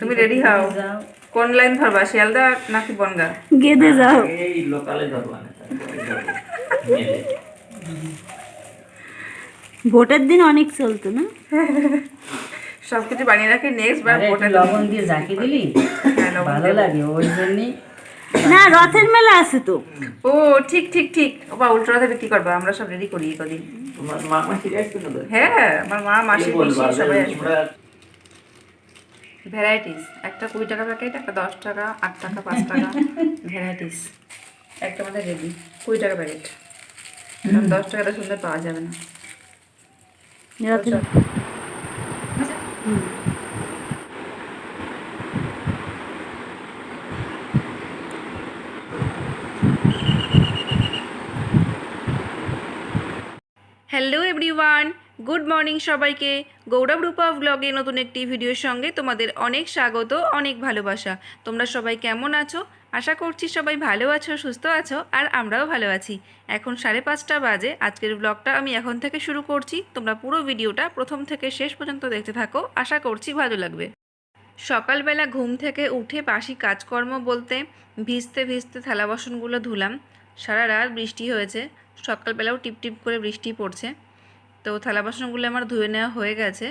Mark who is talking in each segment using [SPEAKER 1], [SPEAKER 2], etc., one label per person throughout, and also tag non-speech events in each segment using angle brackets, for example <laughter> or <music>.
[SPEAKER 1] তুমি রেডি হও? কোন লাইন ধরবা শিয়ালদা নাকি বনগা?
[SPEAKER 2] গেদে যাও।
[SPEAKER 3] এই লোকালে ধরবা
[SPEAKER 2] ভোটের দিন অনেক চলতো না?
[SPEAKER 1] সব কিছু বানিয়ে রাখি নেক্সট বার ভোটের
[SPEAKER 4] লবণ দিয়ে ঝাঁকি দিলি?
[SPEAKER 1] হ্যাঁ,
[SPEAKER 4] ভালো লাগে ওই জন্যই।
[SPEAKER 2] না রথের মেলা আছে তো।
[SPEAKER 1] ও ঠিক ঠিক ঠিক। বা উল্টো রাতে বিক্রি করবা আমরা সব রেডি করি কদিন।
[SPEAKER 3] তোমার মা মাসি?
[SPEAKER 1] হ্যাঁ আমার মা মাসি? সবাই আসবে ভ্যারাইটিস একটা কুড়ি টাকা প্যাকেট একটা দশ টাকা আট টাকা পাঁচ টাকা ভ্যারাইটিস একটা আমাদের রেডি কুড়ি টাকা প্যাকেট দশ টাকাটা সুন্দর পাওয়া যাবে না।
[SPEAKER 2] রথের
[SPEAKER 1] হ্যালো এভরিওয়ান গুড মর্নিং সবাইকে। গৌরব রূপা ব্লগে নতুন একটি ভিডিওর সঙ্গে তোমাদের অনেক স্বাগত, অনেক ভালোবাসা। তোমরা সবাই কেমন আছো? আশা করছি সবাই ভালো আছো, সুস্থ আছো, আর আমরাও ভালো আছি। এখন সাড়ে পাঁচটা বাজে, আজকের ব্লগটা আমি এখন থেকে শুরু করছি। তোমরা পুরো ভিডিওটা প্রথম থেকে শেষ পর্যন্ত দেখতে থাকো, আশা করছি ভালো লাগবে। সকালবেলা ঘুম থেকে উঠে বাসি কাজকর্ম বলতে ভিজতে ভিজতে থালা বাসনগুলো ধুলাম। সারা রাত বৃষ্টি হয়েছে। সকালবেলাও টিপ টিপ করে বৃষ্টি পড়ছে। তো থালা বাসনগুলো আমার ধুয়ে নেওয়া হয়ে গেছে।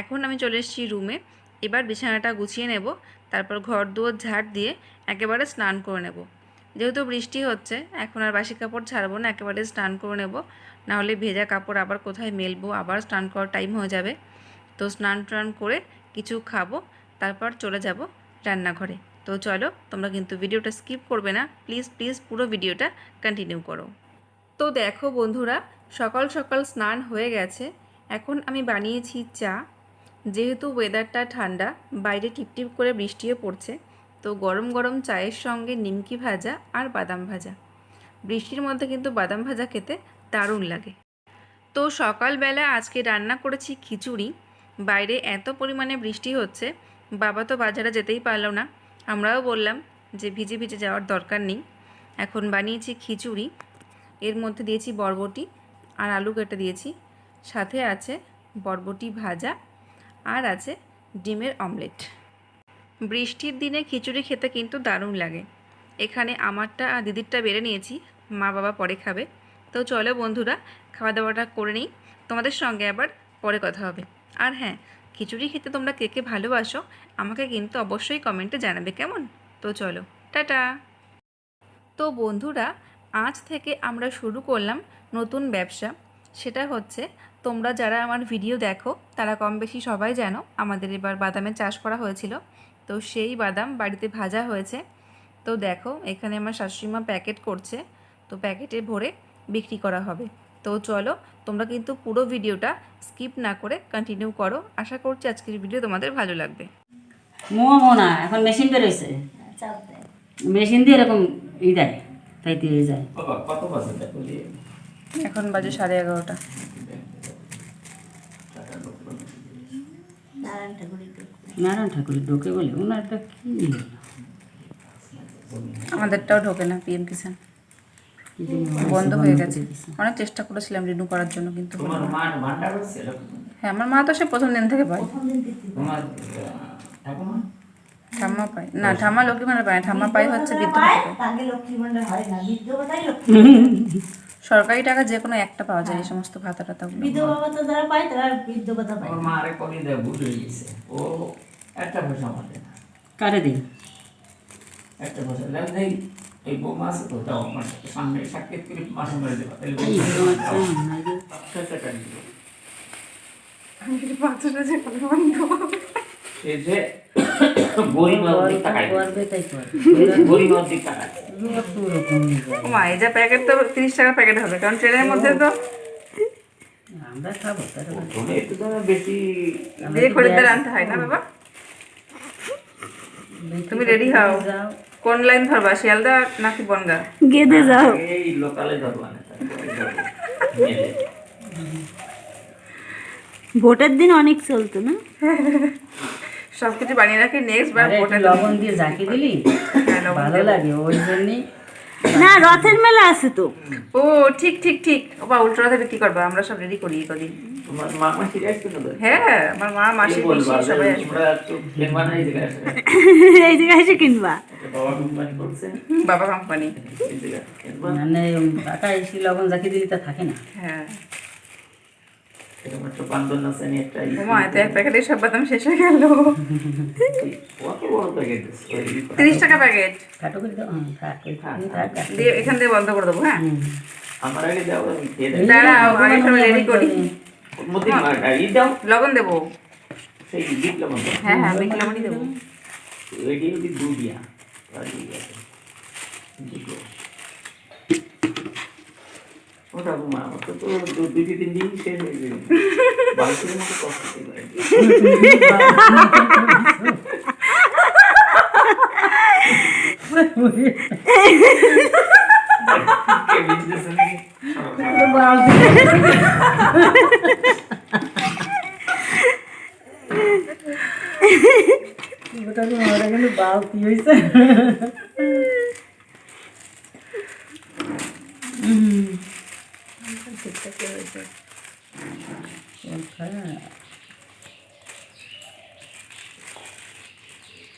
[SPEAKER 1] এখন আমি চলে এসেছি রুমে। এবার বিছানাটা গুছিয়ে নেব, তারপর ঘর দুয়ার ঝাড় দিয়ে একেবারে স্নান করে নেব। যেহেতু বৃষ্টি হচ্ছে, এখন আর বাসি কাপড় ছাড়বো না, একেবারে স্নান করে নেব। নাহলে ভেজা কাপড় আবার কোথায় মেলবো, আবার স্নান করার টাইম হয়ে যাবে। তো স্নান টান করে কিছু খাব, তারপর চলে যাব রান্নাঘরে। তো চলো, তোমরা কিন্তু ভিডিওটা স্কিপ করবে না। প্লিজ প্লিজ পুরো ভিডিওটা কন্টিনিউ করো। তো দেখো বন্ধুরা সকাল সকাল স্নান হয়ে গেছে। এখন আমি বানিয়েছি চা। যেহেতু ওয়েদারটা ঠান্ডা, বাইরে টিপটিপ করে বৃষ্টিও পড়ছে, তো গরম গরম চায়ের সঙ্গে নিমকি ভাজা আর বাদাম ভাজা। বৃষ্টির মধ্যে কিন্তু বাদাম ভাজা খেতে দারুণ লাগে। তো সকালবেলা আজকে রান্না করেছি খিচুড়ি। বাইরে এত পরিমাণে বৃষ্টি হচ্ছে, বাবা তো বাজারে যেতেই পারল না। আমরাও বললাম যে ভিজে ভিজে যাওয়ার দরকার নেই। এখন বানিয়েছি খিচুড়ি। এর মধ্যে দিয়েছি বরবটি আর আলু কেটে দিয়েছি। সাথে আছে বরবটি ভাজা আর আছে ডিমের অমলেট। বৃষ্টির দিনে খিচুড়ি খেতে কিন্তু দারুণ লাগে। এখানে আমারটা আর দিদিরটা বেড়ে নিয়েছি, মা বাবা পরে খাবে। তো চলো বন্ধুরা খাওয়া দাওয়াটা করে নিই। তোমাদের সঙ্গে আবার পরে কথা হবে। আর হ্যাঁ খিচুড়ি খেতে তোমরা কে কে ভালোবাসো, আমাকে কিন্তু অবশ্যই কমেন্টে জানাবে, কেমন? তো চলো, টাটা। তো বন্ধুরা, আজ থেকে আমরা শুরু করলাম নতুন ব্যবসা সেটা হচ্ছে তোমরা যারা আমার ভিডিও দেখো তারা কম বেশি সবাই জানো আমাদের এবার বাদামের চাষ করা হয়েছিল। তো সেই বাদাম বাড়িতে ভাজা হয়েছে। তো দেখো এখানে আমার শাশুড়িমা প্যাকেট করছে। তো প্যাকেটে ভরে বিক্রি করা হবে। তো চলো তোমরা কিন্তু পুরো ভিডিওটা স্কিপ না করে কন্টিনিউ করো। আশা করছি আজকের ভিডিও তোমাদের ভালো লাগবে।
[SPEAKER 4] মোয়া মোনা এখন মেশিন মেশিন দিয়ে এরকম ই দেয় তাই দিয়ে যায়।
[SPEAKER 1] এখন বাজে সাড়ে এগারোটা।
[SPEAKER 4] নারায়ণ ঠাকুরের ঢোকে। বলে ওনারটা কি
[SPEAKER 1] আমাদেরটাও ঢোকে না পিএম কিষান বন্ধ হয়ে গেছে। অনেক চেষ্টা করেছিলাম রিনিউ করার জন্য কিন্তু? হ্যাঁ আমার মা তো সে প্রথম দিন থেকে পায়। ঠাম্মা পায়। না ঠাম্মা লক্ষ্মী ভান্ডার পায় না, ঠাম্মা পায় হচ্ছে বৃদ্ধ ভাতা পায়।
[SPEAKER 5] হয়
[SPEAKER 1] সরকারি টাকা যে কোনো একটা পাওয়া যায় এই সমস্ত ভাতা টাতাগুলো
[SPEAKER 5] বিধবা ভাতা যারা পায় তারা বিধবা পায়।
[SPEAKER 3] ওর মা আরে কদিন দেয় হয়ে গেছে। ও একটা পয়সা না
[SPEAKER 4] কারে দিন
[SPEAKER 3] একটা পয়সা। দেন এই এই বৌমা আছে তো তাও আমার সামনে সাক্ষাৎ করে মাসে মেরে দেবা। তাহলে পাঁচশো টাকা দিবে।
[SPEAKER 1] আমি কিছু করে বন্ধ
[SPEAKER 3] এই যে
[SPEAKER 1] প্যাকেট তো তিরিশ টাকার প্যাকেট হবে কারণ ট্রেনের মধ্যে তো
[SPEAKER 4] আমরা খাব
[SPEAKER 3] তুমি বেশি
[SPEAKER 1] যে খরিদ্দার আনতে হয় না বাবা? তুমি রেডি হও।
[SPEAKER 4] যাও।
[SPEAKER 1] কোন লাইন ধরবা শিয়ালদা নাকি বনগা?
[SPEAKER 2] গেদে যাও।
[SPEAKER 3] এই লোকালে ধরবা না তারপরে ধরবো। মেলে।
[SPEAKER 2] ভোটের দিন অনেক চলতো না? <laughs>
[SPEAKER 1] সব কিছু বানিয়ে রাখি নেক্সট বার ভোটের
[SPEAKER 4] লবণ দিয়ে ঝাঁকি দিলি? <laughs>
[SPEAKER 1] হ্যাঁ,
[SPEAKER 4] ভালো লাগে ওই জন্যই।
[SPEAKER 2] না রথের মেলা আছে তো।
[SPEAKER 1] ও ঠিক ঠিক ঠিক। ও বা উল্টো রাতে বিক্রি করবা আমরা সব রেডি করি কদিন? হ্যাঁ আমার মা মাসি সবাই <laughs>
[SPEAKER 3] এই জায়গায়
[SPEAKER 2] এসে কিনবা।
[SPEAKER 3] বাবা কোম্পানি করছে
[SPEAKER 1] বাবা কোম্পানি
[SPEAKER 3] এই জায়গায় কিনবা।
[SPEAKER 4] মানে টাকা এসে লবণ জাকি দিলে তা থাকে না।
[SPEAKER 1] হ্যাঁ।
[SPEAKER 3] একটা বান্দর নাচে আমি একটা
[SPEAKER 1] ওমা এত এক প্যাকেটে সব বাদাম শেষ হয়ে গেল।
[SPEAKER 3] কত বড় প্যাকেট
[SPEAKER 1] তিরিশ টাকা প্যাকেট
[SPEAKER 4] করে দাও। আর।
[SPEAKER 1] দিয়ে এখান থেকে বন্ধ করে দেবো হ্যাঁ?
[SPEAKER 3] আমার আগে দাও
[SPEAKER 1] দাঁড়াও সব রেডি করি। লবণ। দেবো।
[SPEAKER 3] সেই বিট লবণ।
[SPEAKER 1] হ্যাঁ হ্যাঁ বিট লবণই দেবো।
[SPEAKER 3] রেডি হবি দুধিয়া ঠিক আছে দুটো ওটা মা ওটা তো দু দুই তিন দিন শেষ হয়ে যাবে বালতির মতো কষ্ট করে কে বুঝতেছে নাকি
[SPEAKER 4] ওটা তো ওটা কিন্তু বাল কি হয়েছে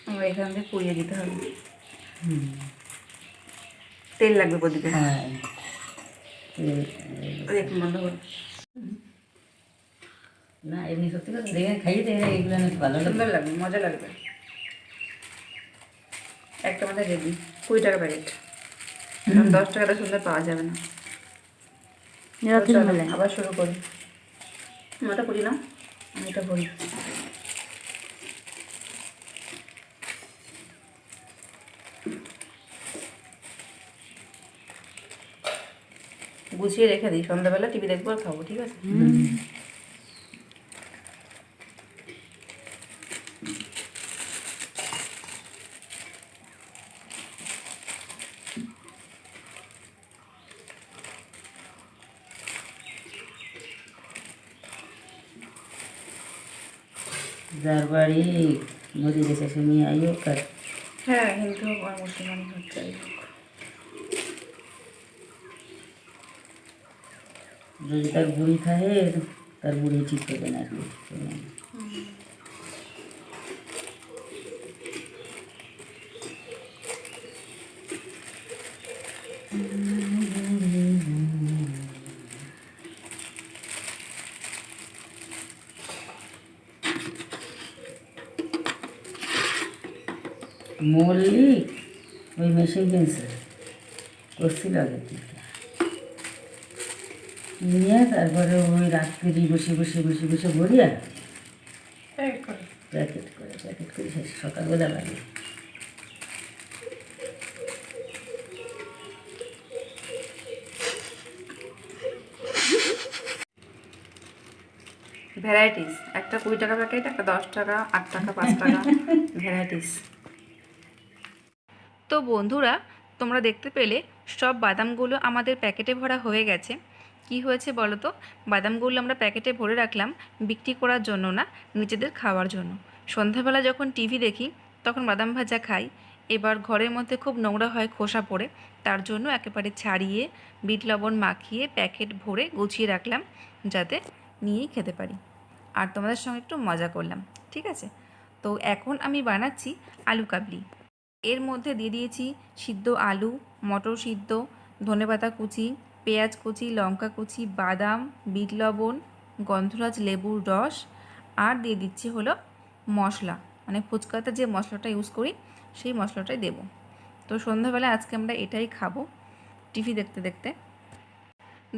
[SPEAKER 1] আমার এখান থেকে পুড়িয়ে দিতে হবে। তেল লাগবে প্রদীপে
[SPEAKER 4] হ্যাঁ।
[SPEAKER 1] ওই বন্ধ করো।
[SPEAKER 4] না এমনি সত্যি কথা দেখে খাইয়ে দেখে এগুলো অনেক ভালো
[SPEAKER 1] সুন্দর লাগবে মজা লাগবে। একটা আমাদের রেডি কুড়ি টাকা প্যাকেট। দশ টাকাটা সুন্দর পাওয়া যাবে না।
[SPEAKER 2] রথের
[SPEAKER 1] চলো, আবার শুরু করি। মাটা করি না আমি এটা করি গুছিয়ে রেখে দিই। সন্ধ্যাবেলা টিভি দেখব আর খাব ঠিক আছে?
[SPEAKER 4] যার বাড়ি নদী গেছে সে নিয়ে আইও কার
[SPEAKER 1] হ্যাঁ হিন্দু হোক আর মুসলমানই হোক যাই হোক
[SPEAKER 4] যদি তার বুড়ি খায় তার বুড়ি ঠিক হবে না আর কি। ঠিক হবে না। মল্লিক ওই মেশিন কিনছে। করছিল আগে থেকে নিয়ে তারপরে ওই রাত্রি বসে বসে বসে বসে ভরিয়া প্যাকেট করে। প্যাকেট করে শেষ সকালবেলা লাগে
[SPEAKER 1] ভ্যারাইটিস একটা কুড়ি টাকা প্যাকেট একটা দশ টাকা আট টাকা পাঁচ টাকা <laughs> ভ্যারাইটিস তো বন্ধুরা, তোমরা দেখতে পেলে সব বাদামগুলো আমাদের প্যাকেটে ভরা হয়ে গেছে। কি হয়েছে বলো তো? বাদামগুলো আমরা প্যাকেটে ভরে রাখলাম বিক্রি করার জন্য না, নিজেদের খাওয়ার জন্য। সন্ধ্যাবেলা যখন টিভি দেখি, তখন বাদাম ভাজা খাই। এবার ঘরের মধ্যে খুব নোংরা হয় খোসা পড়ে, তার জন্য একেবারে ছাড়িয়ে বিট লবণ মাখিয়ে প্যাকেট ভরে গুছিয়ে রাখলাম যাতে নিয়েই খেতে পারি। আর তোমাদের সঙ্গে একটু মজা করলাম, ঠিক আছে? তো এখন আমি বানাচ্ছি আলু কাবলি। এর মধ্যে দিয়ে দিয়েছি সিদ্ধ আলু, মটর সিদ্ধ, ধনেপাতা কুচি, পেঁয়াজ কুচি, লঙ্কা কুচি, বাদাম, বিট লবণ, গন্ধরাজ লেবুর রস, আর দিয়ে দিচ্ছি হলো মশলা। মানে ফুচকাতে যে মশলাটা ইউজ করি, সেই মশলাটাই দেবো। তো সন্ধ্যাবেলা আজকে আমরা এটাই খাব টিভি দেখতে দেখতে।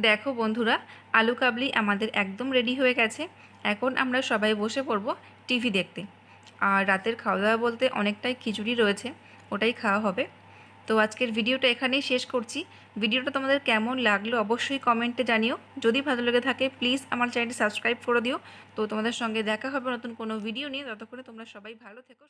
[SPEAKER 1] দেখো বন্ধুরা, আলু কাবলি আমাদের একদম রেডি হয়ে গেছে। এখন আমরা সবাই বসে পড়ব টিভি দেখতে। আর রাতের খাওয়া দাওয়া বলতে অনেকটাই খিচুড়ি রয়েছে। ওটাই খাওয়া হবে। তো আজকের ভিডিওটা এখানেই শেষ করছি। ভিডিওটা তোমাদের কেমন লাগল অবশ্যই কমেন্টে জানিও। যদি ভালো লেগে থাকে প্লিজ আমার চ্যানেলটি সাবস্ক্রাইব করে দিও। তো তোমাদের সঙ্গে দেখা হবে নতুন কোনো ভিডিও নিয়ে। ততক্ষণে তোমরা সবাই ভালো থেকো।